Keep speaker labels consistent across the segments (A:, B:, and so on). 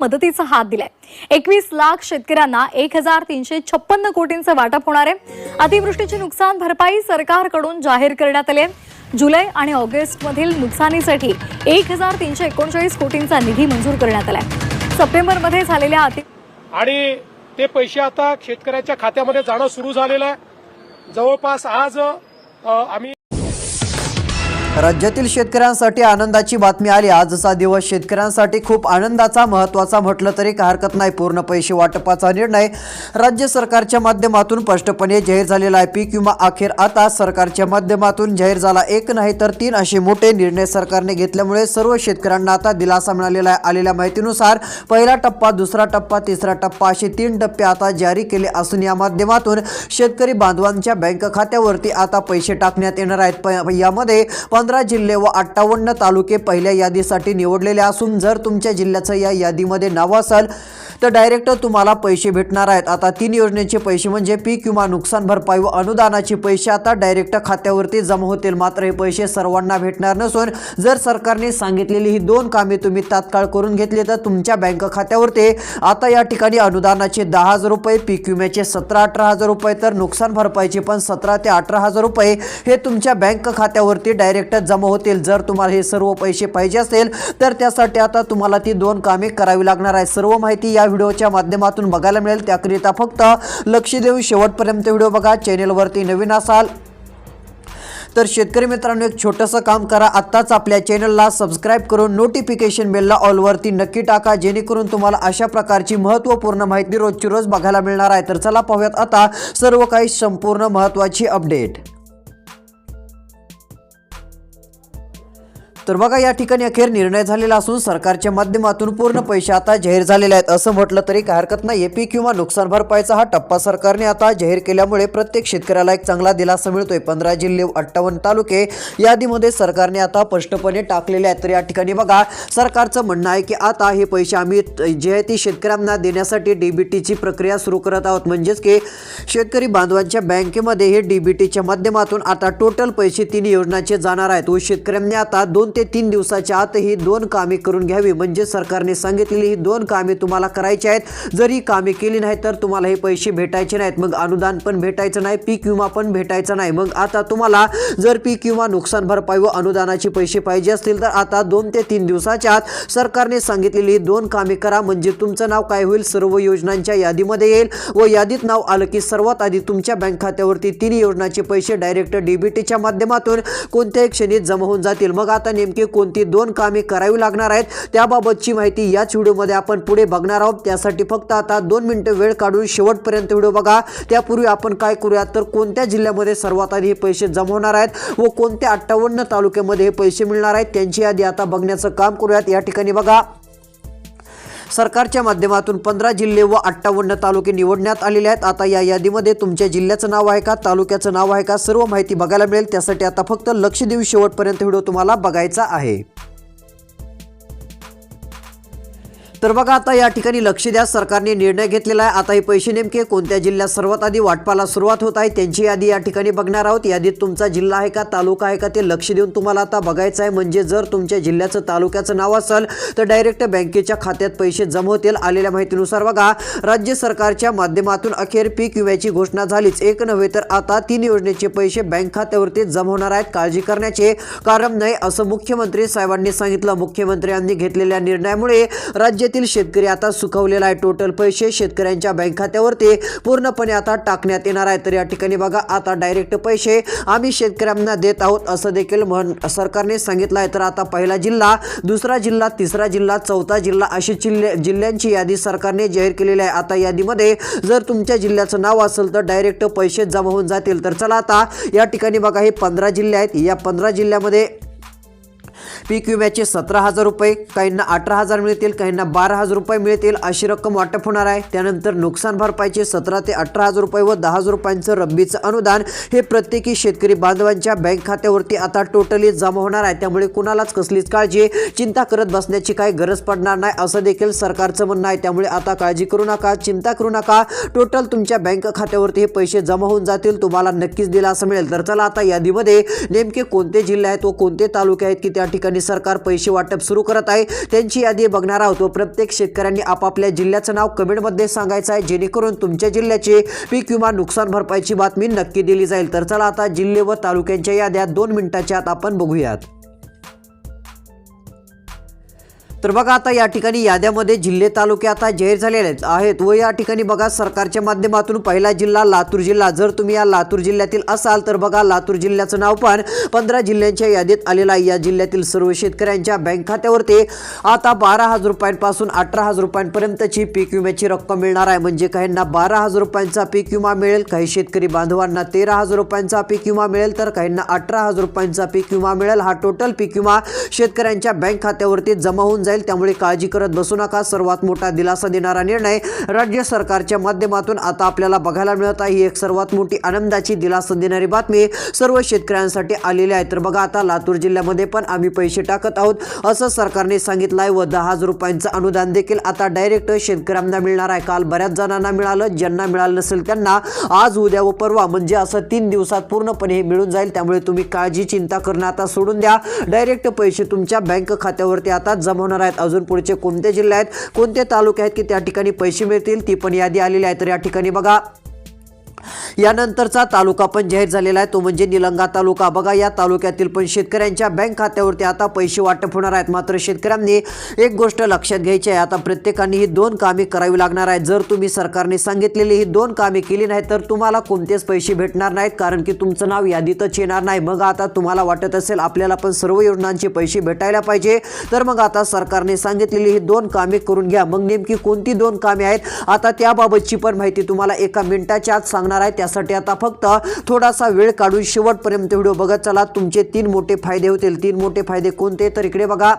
A: मदतीचा हात दिलाय. एकवीस लाख शेतकऱ्यांना एक हजार तीनशे छप्पन्न कोटींचं वाटप होणार आहे. अतिवृष्टीची नुकसान भरपाई सरकारकडून जाहीर करण्यात आली आहे. जुलै आणि ऑगस्ट मधील नुकसानीसाठी एक हजार तीनशे एकोणचाळीस कोटींचा निधी मंजूर करण्यात आलाय. सप्टेंबरमध्ये झालेल्या अति
B: आणि ते पैसे आता शेतकऱ्याच्या खात्यामध्ये जाणं सुरू झालेलं आहे. जवळपास आज आम्ही
C: राज्यातील शेतकऱ्यांसाठी आनंदाची बातमी आली. आजचा दिवस शेतकऱ्यांसाठी खूप आनंदाचा महत्त्वाचा म्हटलं तरी काही हरकत नाही. पूर्ण पैसे वाटपाचा निर्णय राज्य सरकारच्या माध्यमातून स्पष्टपणे जाहीर झालेला आहे. पीक विमा अखेर आता सरकारच्या माध्यमातून जाहीर झाला. एक नाही तर तीन असे मोठे निर्णय सरकारने घेतल्यामुळे सर्व शेतकऱ्यांना आता दिलासा मिळालेला आहे. आलेल्या माहितीनुसार पहिला टप्पा दुसरा टप्पा तिसरा टप्पा असे तीन टप्पे आता जारी केले असून या माध्यमातून शेतकरी बांधवांच्या बँक खात्यावरती आता पैसे टाकण्यात येणार आहेत. प- यामध्ये पंधरा जिल्हे व अठ्ठावन्न तालुके पहिल्या यादीसाठी निवडलेले असून जर तुमच्या जिल्ह्याचं या यादीमध्ये नाव असेल तर डायरेक्ट तुम्हाला पैसे भेटणार आहेत. आता तीन योजनेचे पैसे म्हणजे पीक विमा नुकसान भरपाई व अनुदानाचे पैसे आता डायरेक्ट खात्यावरती जमा होतील. मात्र हे पैसे सर्वांना भेटणार नसून जर सरकारने सांगितलेली ही दोन कामे तुम्ही तात्काळ करून घेतली तर तुमच्या बँक खात्यावरती आता या ठिकाणी अनुदानाचे दहा हजार रुपये पीक विम्याचे सतरा अठरा हजार रुपये तर नुकसान भरपाईचे पण सतरा ते अठरा हजार रुपये हे तुमच्या बँक खात्यावरती डायरेक्ट जमा होतील. जर तुम्हाला हे सर्व पैसे पाहिजे असेल तर त्यासाठी आता तुम्हाला ती दोन कामे करावी लागणार आहे सर्व माहिती या व्हिडिओच्या माध्यमातून बघायला मिळेल. त्याकरिता फक्त लक्ष देऊन शेवटपर्यंत व्हिडिओ बघा. चॅनेलवरती नवीन असाल तर शेतकरी मित्रांनो एक छोटंसं काम करा. आत्ताच आपल्या चॅनलला सबस्क्राईब करून नोटिफिकेशन बेलला ऑलवरती नक्की टाका. जेणेकरून तुम्हाला अशा प्रकारची महत्त्वपूर्ण माहिती रोजची रोज बघायला मिळणार आहे. तर चला पाहूयात आता सर्व काही संपूर्ण महत्त्वाची अपडेट तर बघा या ठिकाणी अखेर निर्णय झालेला असून सरकारच्या माध्यमातून पूर्ण पैसे आता जाहीर झालेले आहेत. असं म्हटलं तरी काही हरकत नाही. एपी किंवा नुकसान भरपाईचा हा टप्पा सरकारने आता जाहीर केल्यामुळे प्रत्येक शेतकऱ्याला एक चांगला दिलासा मिळतोय. पंधरा जिल्हे अठ्ठावन्न तालुके यादीमध्ये सरकारने आता स्पष्टपणे टाकलेले आहेत. तर या ठिकाणी बघा सरकारचं म्हणणं आहे की आता हे पैसे आम्ही जे आहे ती शेतकऱ्यांना देण्यासाठी डीबीटीची प्रक्रिया सुरू करत आहोत. म्हणजेच की शेतकरी बांधवांच्या बँकेमध्ये हे डीबीटीच्या माध्यमातून आता टोटल पैसे तीन योजनांचे जाणार आहेत. व शेतकऱ्यांनी आता दोन ते तीन दिवसाच्या आत ही दोन कामे करून घ्यावी. म्हणजे सरकारने सांगितलेली ही दोन कामे तुम्हाला करायची आहेत. जर ही कामे केली नाही तर तुम्हाला हे पैसे भेटायचे नाहीत. मग अनुदान पण भेटायचं नाही पीक विमा पण भेटायचा नाही. मग आता तुम्हाला जर पीक विमा नुकसान भरपाई व अनुदानाचे पैसे पाहिजे असतील तर आता दोन ते तीन दिवसाच्या आत सरकारने सांगितलेली ही दोन कामे करा. म्हणजे तुमचं नाव काय होईल? सर्व योजनांच्या यादीमध्ये येईल व यादीत नाव आलं की सर्वात आधी तुमच्या बँक खात्यावरती तीन योजनांचे पैसे डायरेक्ट डीबीटीच्या माध्यमातून कोणत्याही क्षणी जमा होऊन जातील. मग आता नेमकी कोणती दोन कामे करावी लागणार आहेत त्याबाबतची माहिती याच व्हिडिओमध्ये आपण पुढे बघणार आहोत. त्यासाठी फक्त आता दोन मिनिटं वेळ काढून शेवटपर्यंत व्हिडिओ बघा. त्यापूर्वी आपण काय करूयात तर कोणत्या जिल्ह्यामध्ये सर्वात आधी हे पैसे जमा होणार आहेत व कोणत्या अठ्ठावन्न तालुक्यामध्ये हे पैसे मिळणार आहेत त्यांची यादी आता बघण्याचं काम करूयात. या ठिकाणी बघा. सरकारच्या माध्यमातून पंधरा जिल्हे व अठ्ठावन्न तालुके निवडण्यात आलेले आहेत. आता या यादीमध्ये तुमच्या जिल्ह्याचं नाव आहे का तालुक्याचं नाव आहे का सर्व माहिती बघायला मिळेल. त्यासाठी आता फक्त लक्ष देऊन शेवटपर्यंत व्हिडिओ तुम्हाला बघायचा आहे. तर बघा आता या ठिकाणी लक्ष द्या. सरकारने निर्णय घेतलेला आहे. आता हे पैसे नेमके कोणत्या जिल्ह्यात सर्वात आधी वाटपाला सुरुवात होत आहे त्यांची यादी या ठिकाणी बघणार आहोत. यादीत तुमचा जिल्हा आहे का तालुका आहे का ते लक्ष देऊन तुम्हाला आता बघायचं आहे. म्हणजे जर तुमच्या जिल्ह्याचं तालुक्याचं नाव असेल तर डायरेक्ट बँकेच्या खात्यात पैसे जमा होतील. आलेल्या माहितीनुसार बघा राज्य सरकारच्या माध्यमातून अखेर पीक विम्याची घोषणा झालीच. एक नव्हे तर आता तीन योजनेचे पैसे बँक खात्यावरती जमा होणार आहेत. काळजी करण्याचे कारण नाही असं मुख्यमंत्री साहेबांनी सांगितलं. मुख्यमंत्र्यांनी घेतलेल्या निर्णयामुळे राज्य राज्यातील शेतकरी आता सुखवलेला आहे. टोटल पैसे शेतकऱ्यांच्या बँक खात्यावरती पूर्णपणे आता टाकण्यात येणार आहे तर या ठिकाणी बघा आता डायरेक्ट पैसे आम्ही शेतकऱ्यांना देत आहोत असं देखील म्हण सरकारने सांगितलं आहे. तर आता पहिला जिल्हा दुसरा जिल्हा तिसरा जिल्हा चौथा जिल्हा अशी जिल्हे जिल्ह्यांची यादी सरकारने जाहीर केलेली आहे. आता यादीमध्ये जर तुमच्या जिल्ह्याचं नाव असेल तर डायरेक्ट पैसे जमा होऊन जातील. तर चला आता या ठिकाणी बघा हे पंधरा जिल्हे आहेत. या पंधरा जिल्ह्यामध्ये पीक विम्याचे सतरा हजार रुपये काहींना अठरा हजार मिळतील काहींना बारा हजार रुपये मिळतील अशी रक्कम वाटप होणार आहे. त्यानंतर नुकसान भरपाईचे सतरा ते अठरा हजार रुपये व दहा हजार रुपयांचं रब्बीचं अनुदान हे प्रत्येकी शेतकरी बांधवांच्या बँक खात्यावरती आता टोटली जमा होणार आहे. त्यामुळे कुणालाच कसलीच काळजी चिंता करत बसण्याची काही गरज पडणार नाही असं देखील सरकारचं म्हणणं आहे. त्यामुळे आता काळजी करू नका चिंता करू नका. टोटल तुमच्या बँक खात्यावरती हे पैसे जमा होऊन जातील तुम्हाला नक्कीच दिलासा मिळेल. तर चला आता यादीमध्ये नेमके कोणते जिल्हे आहेत व कोणते तालुके आहेत की त्या ठिकाणी राज्यांनी सरकार पैसे वाटप सुरू करत आहे. त्यांची यादी बघणार आहोत व प्रत्येक शेतकऱ्यांनी आपापल्या जिल्ह्याचं नाव कमेंटमध्ये सांगायचं आहे. जेणेकरून तुमच्या जिल्ह्याचे पीक विमा नुकसान भरपाईची बातमी नक्की दिली जाईल. तर चला आता जिल्हे व तालुक्यांच्या याद्या दोन मिनिटाच्या आत आपण बघूयात. तर बघा आता या ठिकाणी याद्यामध्ये जिल्हे तालुके आता जाहीर झालेले आहेत- आहेत व या ठिकाणी बघा सरकारच्या माध्यमातून पहिला जिल्हा लातूर जिल्हा. जर तुम्ही या लातूर जिल्ह्यातील असाल तर बघा लातूर जिल्ह्याचं नाव पण पंधरा जिल्ह्यांच्या यादीत आलेलं आहे. या जिल्ह्यातील सर्व शेतकऱ्यांच्या बँक खात्यावरती आता बारा हजार रुपयांपासून अठरा हजार रुपयांपर्यंतची पीक विम्याची रक्कम मिळणार आहे. म्हणजे काहींना बारा हजार रुपयांचा पीक विमा मिळेल काही शेतकरी बांधवांना तेरा हजार रुपयांचा पीक विमा मिळेल तर काहींना अठरा हजार रुपयांचा पीक विमा मिळेल. हा टोटल पीक विमा शेतकऱ्यांच्या बँक खात्यावरती जमा होऊन जाईल त्यामुळे काळजी करत बसू नका. सर्वात मोठा दिलासा देणारा निर्णय राज्य सरकारच्या माध्यमातून आता आपल्याला बघायला मिळत आहे. ही एक सर्वात मोठी आनंदाची दिलासा देणारी बातमी सर्व शेतकऱ्यांसाठी आलेली आहे. तर बघा आता लातूर जिल्ह्यामध्ये पण आम्ही पैसे टाकत आहोत असं सरकारने सांगितलं आहे व दहा हजार रुपयांचं अनुदान देखील आता डायरेक्ट शेतकऱ्यांना मिळणार आहे. काल बऱ्याच जणांना मिळालं ज्यांना मिळालं नसेल त्यांना आज उद्या व परवा म्हणजे असं तीन दिवसात पूर्णपणे हे मिळून जाईल. त्यामुळे तुम्ही काळजी चिंता करणं आता सोडून द्या. डायरेक्ट पैसे तुमच्या बँक खात्यावरती आता जमवणार असणार आहेत. अजून पुढचे कोणते जिल्हे आहेत कोणते तालुके आहेत की त्या ठिकाणी पैसे मिळतील ती पण यादी आलेली आहे. तर या ठिकाणी बघा. यानंतरचा तालुका पण जाहीर झालेला आहे. तो म्हणजे निलंगा तालुका. बघा या तालुक्यातील पण शेतकऱ्यांच्या बँक खात्यावरती आता पैसे वाटप होणार आहेत. मात्र शेतकऱ्यांनी एक गोष्ट लक्षात घ्यायची आहे. आता प्रत्येकाने ही दोन कामे करावी लागणार आहेत. जर तुम्ही सरकारने सांगितलेली ही दोन कामे केली नाही तर तुम्हाला कोणतेच पैसे भेटणार नाहीत कारण की तुमचं नाव यादीतच येणार नाही. मग आता तुम्हाला वाटत असेल आपल्याला पण सर्व योजनांचे पैसे भेटायला पाहिजे. तर मग आता सरकारने सांगितलेली ही दोन कामे करून घ्या. मग नेमकी कोणती दोन कामे आहेत? आता त्याबाबतची पण माहिती तुम्हाला एका मिनिटाच्या आत सांगणार आहे. त्यासाठी आता फक्त थोडासा वेळ काढून शेवटपर्यंत व्हिडिओ बघत चला. तुमचे तीन मोठे फायदे होतील. तीन मोठे फायदे कोणते? तर इकडे बघा.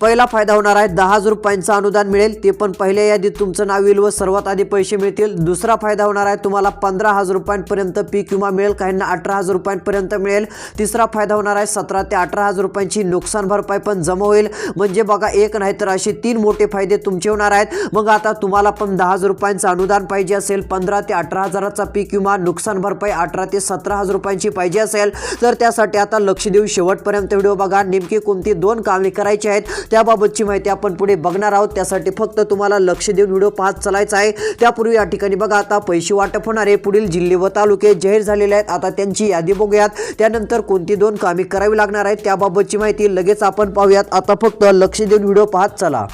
C: पहिला फायदा होणार आहे दहा हजार रुपयांचं अनुदान मिळेल ते पण पहिल्या यादीत तुमचं नाव येईल व सर्वात आधी पैसे मिळतील. दुसरा फायदा होणार आहे तुम्हाला पंधरा हजार रुपयांपर्यंत पीक विमा मिळेल काहींना अठरा हजार रुपयांपर्यंत मिळेल. तिसरा फायदा होणार आहे सतरा ते अठरा हजार रुपयांची नुकसान भरपाई पण जमा होईल. म्हणजे बघा एक नाही तर असे तीन मोठे फायदे तुमचे होणार आहेत. मग आता तुम्हाला पण दहा हजार रुपयांचं अनुदान पाहिजे असेल पंधरा ते अठरा हजाराचा पीक विमा नुकसान भरपाई अठरा ते सतरा हजार रुपयांची पाहिजे असेल. तर त्यासाठी आता लक्ष देऊन शेवटपर्यंत व्हिडिओ बघा. नेमकी कोणती दोन कामे करायची आहेत त्याबाबतची माहिती आपण पुढे बघणार आहोत. त्यासाठी फक्त तुम्हाला लक्ष देऊन व्हिडिओ पाहत चालायचा आहे. त्यापूर्वी या ठिकाणी बघा आता पैसे वाटप होणारे पुढील जिल्हे व तालुके जाहीर झालेले आहेत. आता त्यांची यादी बघूयात. त्यानंतर कोणती दोन कामे करावी लागणार आहेत त्याबाबतची माहिती लगेच आपण पाहूयात. आता फक्त लक्ष देऊन व्हिडिओ पाहत चला.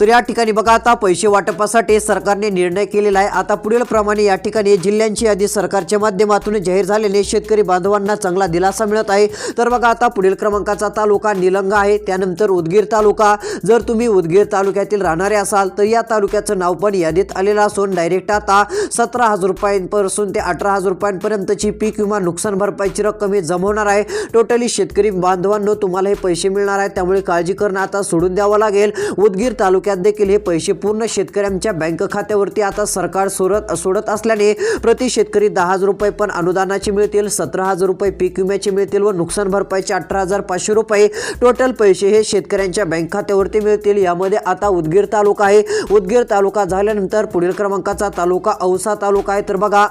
C: तर या ठिकाणी बघा आता पैसे वाटपासाठी सरकारने निर्णय केलेला आहे. आता पुढील प्रमाणे या ठिकाणी जिल्ह्यांची यादी सरकारच्या माध्यमातून जाहीर झाल्याने शेतकरी बांधवांना चांगला दिलासा मिळत आहे. तर बघा आता पुढील क्रमांकाचा तालुका निलंगा आहे. त्यानंतर उदगीर तालुका. जर तुम्ही उदगीर तालुक्यातील राहणारे असाल तर या तालुक्याचं नाव पण यादीत आलेलं असून डायरेक्ट आता सतरा हजार रुपयांपासून ते अठरा हजार रुपयांपर्यंतची पीक विमा नुकसान भरपाईची रक्कम ही जमवणार आहे. टोटली शेतकरी बांधवांनो तुम्हाला हे पैसे मिळणार आहे. त्यामुळे काळजी करणं आता सोडून द्यावं लागेल. उदगीर तालुक्यात देखील हे पैसे पूर्ण शेतकऱ्यांच्या बँक खात्यावरती आता सरकार सोडत सोडत असल्याने प्रति शेतकरी दहा हजार रुपये पण अनुदानाचे मिळतील सतरा हजार रुपये पीक विम्याचे मिळतील व नुकसान भरपाईचे अठरा हजार पाचशे रुपये. टोटल पैसे हे शेतकऱ्यांच्या बँक खात्यावरती मिळतील. यामध्ये आता उदगीर तालुका आहे. उदगीर तालुका झाल्यानंतर पुढील क्रमांकाचा तालुका औसा तालुका आहे. तर बघा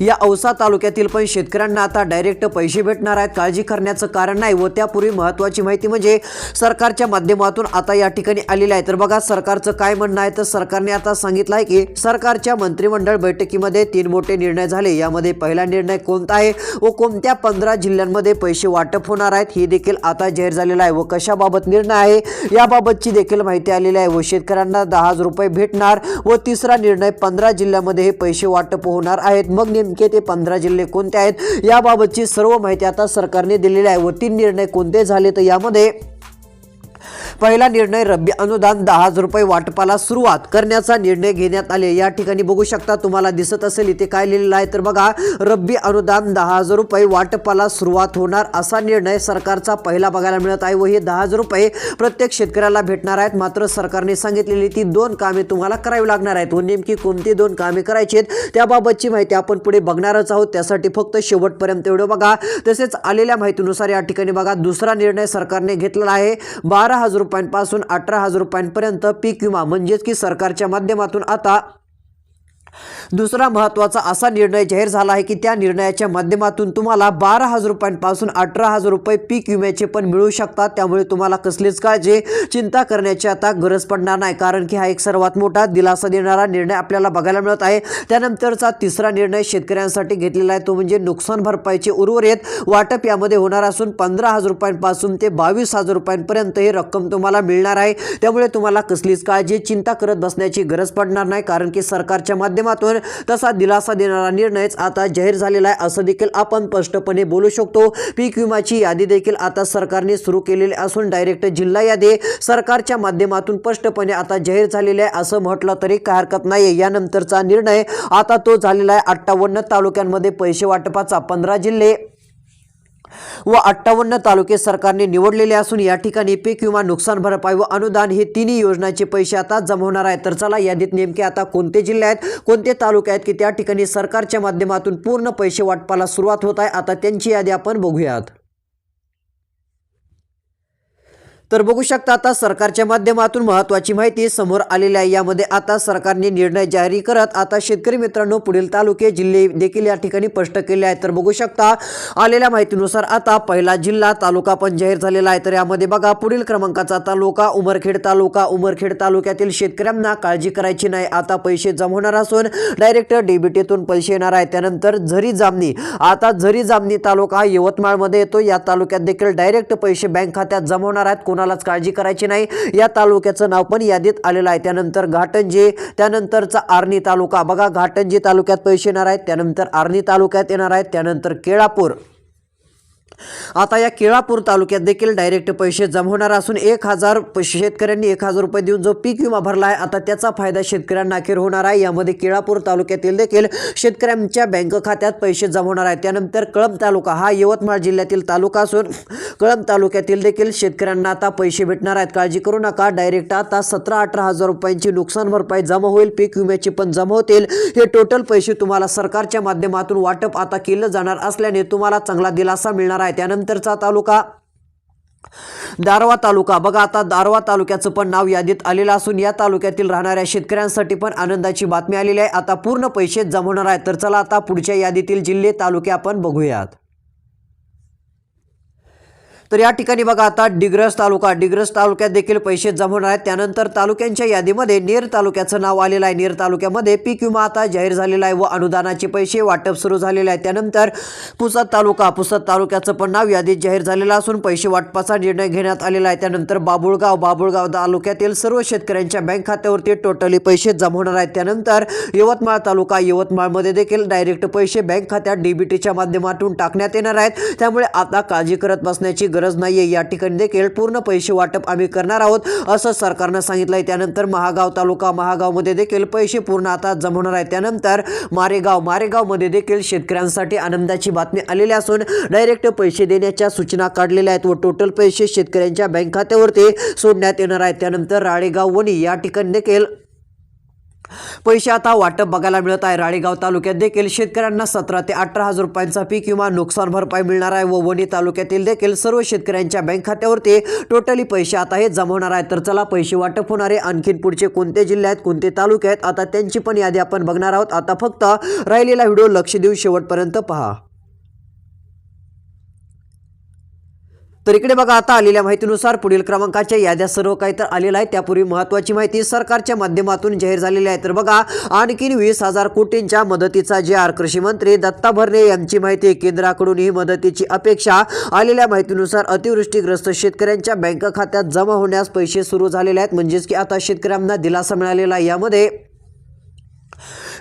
C: या औसा तालुक्यातील पण शेतकऱ्यांना आता डायरेक्ट पैसे भेटणार आहेत. काळजी करण्याचं कारण नाही व त्यापूर्वी महत्त्वाची माहिती म्हणजे सरकारच्या माध्यमातून आता या ठिकाणी आलेली आहे. तर बघा सरकारचं काय म्हणणं आहे? तर सरकारने आता सांगितलं आहे की सरकारच्या मंत्रिमंडळ बैठकीमध्ये तीन मोठे निर्णय झाले. यामध्ये पहिला निर्णय कोणता आहे व कोणत्या पंधरा जिल्ह्यांमध्ये पैसे वाटप होणार आहेत हे देखील आता जाहीर झालेलं आहे व कशाबाबत निर्णय आहे? याबाबतची देखील माहिती आलेली आहे व शेतकऱ्यांना दहा हजार रुपये भेटणार व तिसरा निर्णय पंधरा जिल्ह्यामध्ये हे पैसे वाटप होणार आहेत. मग नेमके ते पंधरा जिल्हे कोणते आहेत? याबाबतची सर्व माहिती आता सरकारने दिलेली आहे व तीन निर्णय कोणते झाले? तर यामध्ये पहिला निर्णय रब्बी अनुदान दहा हजार रुपये वाटपाला सुरुवात करण्याचा निर्णय घेण्यात आले. या ठिकाणी बघू शकता तुम्हाला दिसत असेल इथे काय लिहिलेलं आहे? तर बघा रब्बी अनुदान दहा हजार रुपये वाटपाला सुरुवात होणार असा निर्णय सरकारचा पहिला बघायला मिळत आहे व हे दहा हजार रुपये प्रत्येक शेतकऱ्याला भेटणार आहेत. मात्र सरकारने सांगितलेली ती दोन कामे तुम्हाला करावी लागणार आहेत व नेमकी कोणती दोन कामे करायची आहेत त्याबाबतची माहिती आपण पुढे बघणारच आहोत. त्यासाठी फक्त शेवटपर्यंत एवढं बघा. तसेच आलेल्या माहितीनुसार या ठिकाणी बघा दुसरा निर्णय सरकारने घेतलेला आहे. बारा हजार रुपयांपासून अठरा हजार रुपयांपर्यंत पीक विमा. म्हणजेच की सरकारच्या माध्यमातून आता दुसरा महत्त्वाचा असा निर्णय जाहीर झाला आहे की त्या निर्णयाच्या माध्यमातून तुम्हाला बारा हजार रुपयांपासून अठरा हजार रुपये पीक विम्याचे पण मिळू शकतात. त्यामुळे तुम्हाला कसलीच काळजी चिंता करण्याची आता गरज पडणार नाही. कारण की हा एक सर्वात मोठा दिलासा देणारा निर्णय आपल्याला बघायला मिळत आहे. त्यानंतरचा तिसरा निर्णय शेतकऱ्यांसाठी घेतलेला आहे. तो म्हणजे नुकसान भरपाईचे उर्वरित वाटप यामध्ये होणार असून पंधरा हजार रुपयांपासून ते बावीस हजार रुपयांपर्यंत ही रक्कम तुम्हाला मिळणार आहे. त्यामुळे तुम्हाला कसलीच काळजी चिंता करत बसण्याची गरज पडणार नाही. कारण की सरकारच्या माध्यमातून तसा दिलासा देणारा निर्णयच आता जाहीर झालेला आहे. असं देखील आपण स्पष्टपणे बोलू शकतो. पीक विमाची यादी देखील आता सरकारने सुरू केलेली असून डायरेक्ट जिल्हा यादी सरकारच्या माध्यमातून स्पष्टपणे आता जाहीर झालेली आहे. असं म्हटलं तरी काय हरकत नाही यानंतरचा निर्णय आता तो झालेला आहे. अठ्ठावन्न तालुक्यांमध्ये पैसे वाटपाचा पंधरा जिल्हे व अठ्ठावन्न तालुके सरकारने निवडलेले असून या ठिकाणी पीक विमा नुकसान भरपाई व अनुदान हे तिन्ही योजनांचे पैसे आता जमा होणार आहेत. तर चला यादीत नेमके आता कोणते जिल्हे आहेत कोणते तालुके आहेत की त्या ठिकाणी सरकारच्या माध्यमातून पूर्ण पैसे वाटपाला सुरुवात होत आहे आता त्यांची यादी आपण बघूयात. तर बघू शकता आता सरकारच्या माध्यमातून महत्त्वाची माहिती समोर आलेली आहे. यामध्ये आता सरकारने निर्णय जारी करत आता शेतकरी मित्रांनो पुढील तालुके जिल्हे देखील या ठिकाणी स्पष्ट केले आहेत. तर बघू शकता आलेल्या माहितीनुसार आता पहिला जिल्हा तालुका पण जाहीर झालेला आहे. तर यामध्ये बघा पुढील क्रमांकाचा तालुका उमरखेड तालुका. उमरखेड तालुक्यातील शेतकऱ्यांना काळजी करायची नाही. आता पैसे जमवणार असून डायरेक्ट डेबिटेतून पैसे येणार आहे त्यानंतर झरी जामणी. आता झरी जामणी तालुका हा यवतमाळमध्ये येतो. या तालुक्यात देखील डायरेक्ट पैसे बँक खात्यात जमवणार आहेत. कोणालाच काळजी करायची नाही. या तालुक्याचं नाव पण यादीत आलेलं आहे. त्यानंतर घाटंजी त्यानंतरचा आर्णी तालुका. बघा घाटंजी तालुक्यात पैसे येणार आहेत त्यानंतर आर्णी तालुक्यात येणार आहेत त्यानंतर केळापूर. आता या केळापूर तालुक्यात देखील डायरेक्ट पैसे जमा होणार असून एक हजार शेतकऱ्यांनी एक हजार रुपये देऊन जो पीक विमा भरला आहे आता त्याचा फायदा शेतकऱ्यांना अखेर होणार आहे. यामध्ये केळापूर तालुक्यातील देखील शेतकऱ्यांच्या बँक खात्यात पैसे जमा होणार त्यानंतर कळंब तालुका हा यवतमाळ जिल्ह्यातील तालुका असून कळंब तालुक्यातील देखील शेतकऱ्यांना आता पैसे भेटणार आहेत. काळजी करू नका. डायरेक्ट आता सतरा अठरा हजार रुपयांची नुकसान भरपाई जमा होईल. पीक विम्याची पण जमा होतील. हे टोटल पैसे तुम्हाला सरकारच्या माध्यमातून वाटप आता केलं जाणार असल्याने तुम्हाला चांगला दिलासा मिळणार आहे. त्यानंतरचा तालुका दारवा तालुका. बघा आता दारवा तालुक्याचं पण नाव यादीत आलेलं असून या तालुक्यातील राहणाऱ्या शेतकऱ्यांसाठी पण आनंदाची बातमी आलेली आहे. आता पूर्ण पैसे जमवणार आहे. तर चला आता पुढच्या यादीतील जिल्हे तालुके आपण बघूयात. तर या ठिकाणी बघा आता डिग्रस तालुका डिग्रस तालुक्यात देखील पैसे जमवणार आहेत. त्यानंतर तालुक्यांच्या यादीमध्ये नेर तालुक्याचं नाव आलेलं आहे. नेर तालुक्यामध्ये पीक विमा आता जाहीर झालेला आहे व अनुदानाचे पैसे वाटप सुरू झालेले आहे त्यानंतर पुसद तालुका पुसद तालुक्याचं पण नाव यादीत जाहीर झालेलं असून पैसे वाटपाचा निर्णय घेण्यात आलेला आहे. त्यानंतर बाबुळगाव बाबुळगाव तालुक्यातील सर्व शेतकऱ्यांच्या बँक खात्यावरती टोटली पैसे जमवणार आहेत. त्यानंतर यवतमाळ तालुका यवतमाळमध्ये देखील डायरेक्ट पैसे बँक खात्यात डीबीटीच्या माध्यमातून टाकण्यात येणार आहेत. त्यामुळे आता काळजी करत बसण्याची गरज नाही आहे या ठिकाणी देखील पूर्ण पैसे वाटप आम्ही करणार आहोत असं सरकारनं सांगितलं आहे त्यानंतर महागाव तालुका महागावमध्ये देखील पैसे पूर्ण आता जमवणार आहे त्यानंतर मारेगाव मारेगावमध्ये देखील शेतकऱ्यांसाठी आनंदाची बातमी आलेली असून डायरेक्ट पैसे देण्याच्या सूचना काढलेल्या आहेत व टोटल पैसे शेतकऱ्यांच्या बँक खात्यावरती सोडण्यात येणार आहेत. त्यानंतर राळेगाव वणी या ठिकाणी देखील पैसे आता वाटप बघायला मिळत आहे. राळेगाव तालुक्यात देखील शेतकऱ्यांना सतरा ते अठरा हजार रुपयांचा पीक किंवा नुकसान भरपाई मिळणार आहे व वणी तालुक्यातील देखील सर्व शेतकऱ्यांच्या बँक खात्यावरती टोटली पैसे आता हे जमवणार आहेत. तर चला पैसे वाटप होणारे आणखीन पुढचे कोणते जिल्हे आहेत कोणते तालुके आहेत आता त्यांची पण यादी आपण बघणार आहोत. आता फक्त राहिलेला व्हिडिओ लक्ष देऊन शेवटपर्यंत पहा. तर इकडे बघा आता आलेल्या माहितीनुसार पुढील क्रमांकाच्या याद्या सर्व काही तर आलेलं आहे त्यापूर्वी महत्त्वाची माहिती सरकारच्या माध्यमातून जाहीर झालेली आहे. तर बघा आणखीन वीस हजार कोटींच्या मदतीचा जे आर कृषी मंत्री दत्ता भरणे यांची माहिती केंद्राकडून ही मदतीची अपेक्षा आलेल्या माहितीनुसार अतिवृष्टीग्रस्त शेतकऱ्यांच्या बँक खात्यात जमा होण्यास पैसे सुरू झालेले आहेत. म्हणजेच की आता शेतकऱ्यांना दिलासा मिळालेला यामध्ये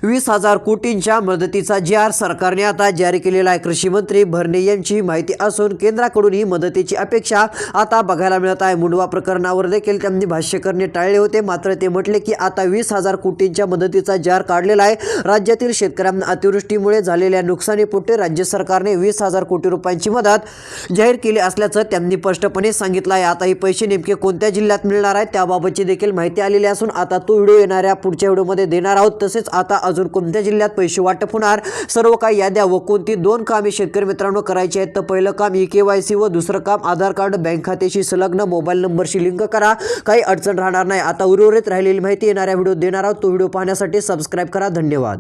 C: वीस हजार कोटींच्या मदतीचा जी आर सरकारने आता जारी केलेला आहे. कृषी मंत्री भरणे यांची माहिती असून केंद्राकडून ही मदतीची अपेक्षा आता बघायला मिळत आहे. मुंडवा प्रकरणावर देखील त्यांनी भाष्य करणे टाळले होते. मात्र ते म्हटले की आता वीस हजार कोटींच्या मदतीचा जार काढलेला आहे. राज्यातील शेतकऱ्यांना अतिवृष्टीमुळे झालेल्या नुकसानीपोटी राज्य सरकारने वीस हजार कोटी रुपयांची मदत जाहीर केली असल्याचं त्यांनी स्पष्टपणे सांगितलं आहे. आता हे पैसे नेमके कोणत्या जिल्ह्यात मिळणार आहेत त्याबाबतची देखील माहिती आलेली असून आता तो व्हिडिओ येणाऱ्या पुढच्या व्हिडिओमध्ये देणार आहोत. तसेच आता अजून कोणत्या जिल्ह्यात पैसे वाटप होणार? सर्व काही याद्या व कोणती दोन कामे शेतकरी मित्रांनो करायची आहेत तर पहिलं काम ई के वाय सी व दुसरं काम आधार कार्ड बँक खात्याशी संलग्न मोबाईल नंबरशी लिंक करा. काही अडचण राहणार नाही. आता उर्वरित राहिलेली माहिती येणाऱ्या व्हिडिओ देणार आहोत. तो व्हिडिओ पाहण्यासाठी सबस्क्राईब करा. धन्यवाद.